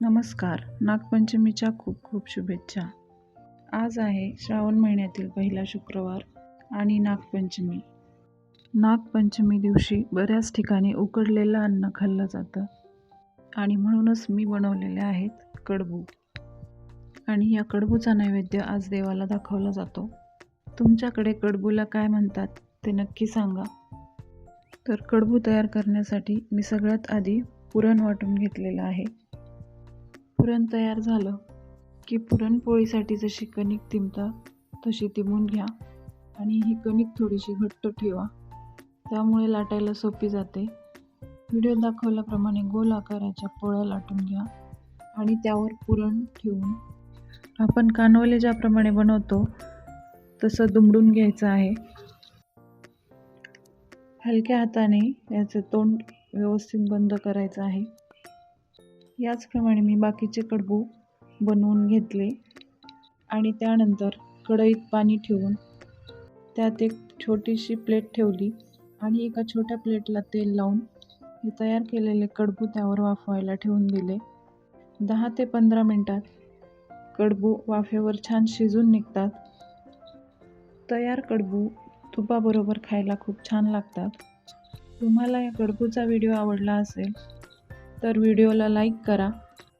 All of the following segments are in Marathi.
नमस्कार. नागपंचमीच्या खूप खूप शुभेच्छा. आज आहे श्रावण महिन्यातील पहिला शुक्रवार आणि नागपंचमी. नागपंचमी दिवशी बऱ्याच ठिकाणी उकडलेलं अन्न खाल्लं जातं आणि म्हणूनच मी बनवलेले आहेत कडबू. आणि या कडबूचा नैवेद्य आज देवाला दाखवला जातो. तुमच्याकडे कडबूला काय म्हणतात ते नक्की सांगा. तर कडबू तयार करण्यासाठी मी सगळ्यात आधी पुरण वाटून घेतलेलं आहे. पुरण तयार झालं की पुरणपोळीसाठी जशी कणिक तिंबतात तशी तिमून घ्या आणि ही कणिक थोडीशी घट्ट ठेवा. त्यामुळे लाटायला सोपी जाते. व्हिडिओ दाखवल्याप्रमाणे गोल आकाराच्या पोळ्या लाटून घ्या आणि त्यावर पुरण ठेवून आपण कानवले ज्याप्रमाणे बनवतो तसं दुमडून घ्यायचं आहे. हलक्या हाताने याचं तोंड व्यवस्थित बंद करायचं आहे. याचप्रमाणे मी बाकीचे कडबू बनवून घेतले आणि त्यानंतर कढईत पाणी ठेवून त्यात एक छोटीशी प्लेट ठेवली आणि एका छोट्या प्लेटला तेल लावून हे तयार केलेले कडबू त्यावर वाफवायला ठेवून दिले. दहा ते पंधरा मिनटात कडबू वाफेवर छान शिजून निघतात. तयार कडबू तुपाबरोबर खायला खूप छान लागतात. तुम्हाला या कडबूचा व्हिडिओ आवडला असेल तर व्हिडिओला लाईक करा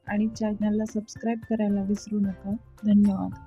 आणि चॅनलला सबस्क्राईब करायला विसरू नका. धन्यवाद.